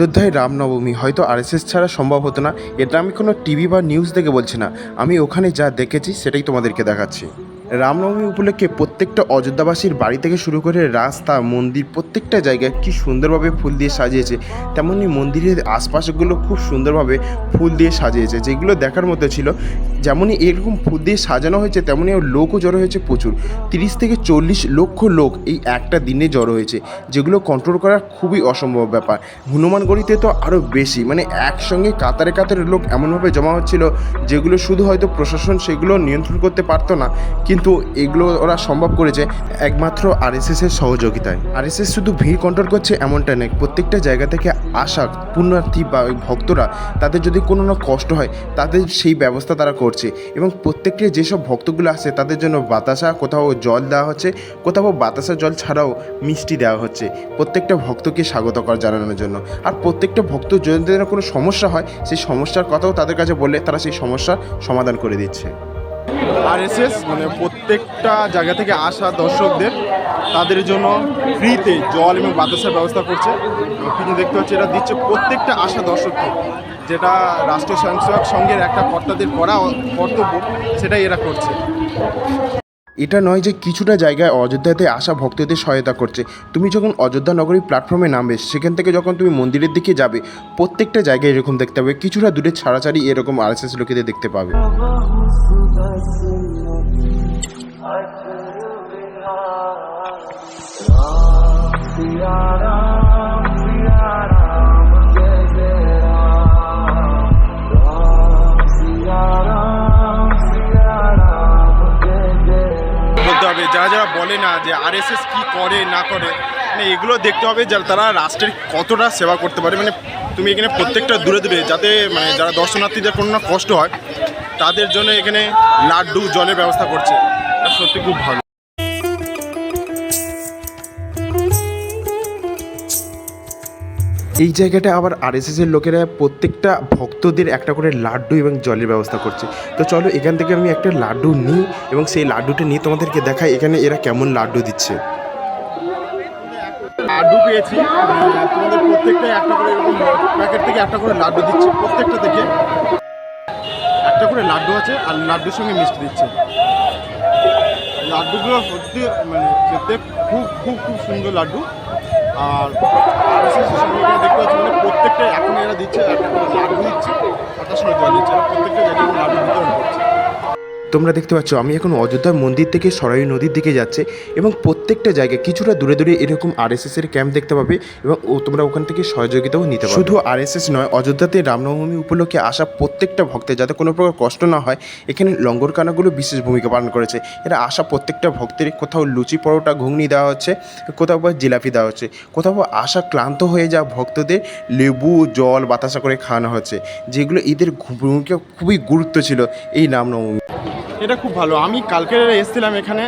অযোধ্যায় রামনবমী, হয়তো আরএসএস ছাড়া সম্ভব হতো না। এটা আমি কোনো টিভি বা নিউজ দেখে বলছি না। আমি ওখানে যা দেখেছি, সেটাই তোমাদেরকে দেখাচ্ছি। রামনবমী উপলক্ষে প্রত্যেকটা অযোধ্যাবাসীর বাড়ি থেকে শুরু করে রাস্তা, মন্দির, প্রত্যেকটা জায়গায় কি সুন্দরভাবে ফুল দিয়ে সাজিয়েছে। তেমনি মন্দিরের আশপাশগুলো খুব সুন্দরভাবে ফুল দিয়ে সাজিয়েছে, যেগুলো দেখার মতো ছিল। যেমনই এরকম ফুল দিয়ে সাজানো হয়েছে, তেমনই লোকও জড়ো হয়েছে প্রচুর। তিরিশ থেকে চল্লিশ লক্ষ লোক এই একটা দিনে জড়ো হয়েছে, যেগুলো কন্ট্রোল করা খুবই অসম্ভব ব্যাপার। হনুমানগড়িতে তো আরও বেশি মানে একসঙ্গে কাতারে কাতারে লোক এমনভাবে জমা হচ্ছিল, যেগুলো শুধু হয়তো প্রশাসন সেগুলো নিয়ন্ত্রণ করতে পারতো না। কিন্তু এগুলো ওরা সম্ভব করেছে একমাত্র আরএসএস এর সহযোগিতায়। আরএসএস শুধু ভিড় কন্ট্রোল করছে এমনটা নয়, প্রত্যেকটা জায়গা থেকে আসা পুণ্যার্থী বা ভক্তরা, তাদের যদি কোনো না কষ্ট হয়, তাদের সেই ব্যবস্থা তারা করছে। এবং প্রত্যেকটা যেসব ভক্তগুলো আসে তাদের জন্য বাতাসা, কোথাও জল দেওয়া হচ্ছে, কোথাও বাতাসা জল ছাড়াও মিষ্টি দেওয়া হচ্ছে। প্রত্যেকটা ভক্তকে স্বাগত করা জানানোর জন্য। আর প্রত্যেকটা ভক্ত যদি কোনো সমস্যা হয়, সেই সমস্যার কথাও তাদের কাছে বললে তারা সেই সমস্যার সমাধান করে দিচ্ছে। আরএসএস মানে প্রত্যেকটা জায়গা থেকে আসা দর্শকদের তাদের জন্য ফ্রিতে জল এবং বাতাসের ব্যবস্থা করছে। কিন্তু দেখতে পাচ্ছি এটা দিচ্ছে প্রত্যেকটা আসা দর্শককে, যেটা রাষ্ট্রীয় স্বয়ংসেবক সংঘের একটা কর্তাদের করা কর্তব্য, সেটাই এরা করছে। এটা নয় যে কিছুটা জায়গায় অযোধ্যাতে আসা ভক্তদের সহায়তা করছে। তুমি যখন অযোধ্যা নগরী প্ল্যাটফর্মে নামবে, সেখান থেকে যখন তুমি মন্দিরের দিকে যাবে, প্রত্যেকটা জায়গায় এরকম দেখতে পাবে। কিছুটা দূরে ছাড়াছাড়ি এরকম আরএসএস লোকেদের দেখতে পাবে। বলতে না যে আরএসএস কি করে, না করে মানে এগুলো দেখতে হবে যারা তারা রাষ্ট্রের কতটা সেবা করতে পারে। মানে তুমি এখানে প্রত্যেকটা দূরে দূরে যাতে মানে যারা দর্শনার্থীদের কোনো না কষ্ট হয়, তাদের জন্য এখানে লাড্ডু, জলের ব্যবস্থা করছে। সত্যি খুব ভালো। এই জায়গাটা আবার আরএসএস এর লোকেরা প্রত্যেকটা ভক্তদের একটা করে লাড্ডু এবং জলের ব্যবস্থা করছে। তো চলো এখান থেকে আমি একটা লাড্ডু নিই এবং সেই লাড্ডুটা নিয়ে তোমাদেরকে দেখাই এখানে এরা কেমন লাড্ডু দিচ্ছে। লাড্ডু পেয়েছি। তোমাদের প্রত্যেকটাই একটা করে এরকম প্যাকেট থেকে একটা করে লাড্ডু দিচ্ছে প্রত্যেকটা থেকে। একটা করে লাড্ডু আছে আর লাড্ডুর সঙ্গে মিষ্টি দিচ্ছে। লাড্ডুগুলো সত্যি মানে খেতে খুব খুব খুব সুন্দর লাড্ডু। আর দেখতে পাচ্ছি মানে প্রত্যেকটা এখন এরা দিচ্ছে লাড্ডু দিচ্ছে আর তার জল দিচ্ছে প্রত্যেকটা জায়গায় লাড্ডু বিতরণ তোমরা দেখতে পাচ্ছ, আমি এখন অযোধ্যা মন্দির থেকে সরাই নদীর দিকে যাচ্ছে এবং প্রত্যেকটা জায়গায় কিছুটা দূরে দূরে এরকম আরএসএস এর ক্যাম্প দেখতে পাবে এবং ও তোমরা ওখান থেকে সহযোগিতাও নিতে পারবে। শুধু আরএসএস নয়, অযোধ্যাতে রামনবমী উপলক্ষে আসা প্রত্যেকটা ভক্তের, যাতে কোনো প্রকার কষ্ট না হয়, এখানে লঙ্গরখানাগুলো বিশেষ ভূমিকা পালন করেছে। এরা আসা প্রত্যেকটা ভক্তের, কোথাও লুচি পরোটা, ঘুগনি দেওয়া হচ্ছে, কোথাও বা জিলাপি দেওয়া হচ্ছে, কোথাও বা আসা ক্লান্ত হয়ে যাওয়া ভক্তদের লেবু, জল, বাতাসা করে খাওয়ানো হচ্ছে, যেগুলো এদের ভূমিকা খুবই গুরুত্ব ছিল এই রামনবমী এটা খুব ভালো। আমি কালকে এসেছিলাম এখানে,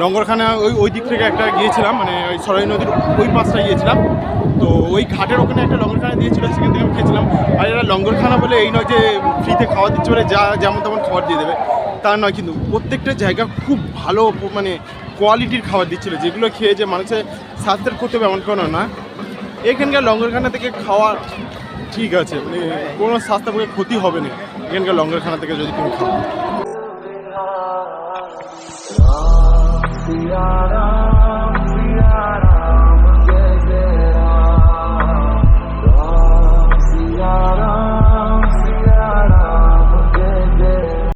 লঙ্গরখানা ওই ওই দিক থেকে একটা গিয়েছিলাম মানে ওই সরাই নদীর ওই পাশটা গিয়েছিলাম। তো ওই ঘাটের ওখানে একটা লঙ্গরখানা দিয়েছিল, সেখান থেকে আমি খেয়েছিলাম। আর এরা লঙ্গরখানা বলে এই নয় যে ফ্রিতে খাওয়া দিচ্ছে বলে যা যেমন তেমন খাবার দিয়ে দেবে, তা নয়। কিন্তু প্রত্যেকটা জায়গা খুব ভালো মানে কোয়ালিটির খাবার দিচ্ছিল। যেগুলো খেয়ে যে মানুষের স্বাস্থ্যের করতে হবে এমন কোনো না। এখানকার লঙ্গরখানা থেকে খাওয়া ঠিক আছে মানে কোনো স্বাস্থ্যের ক্ষতি হবে না। এখানকার লঙ্গরখানা থেকে যদি তুমি খাও।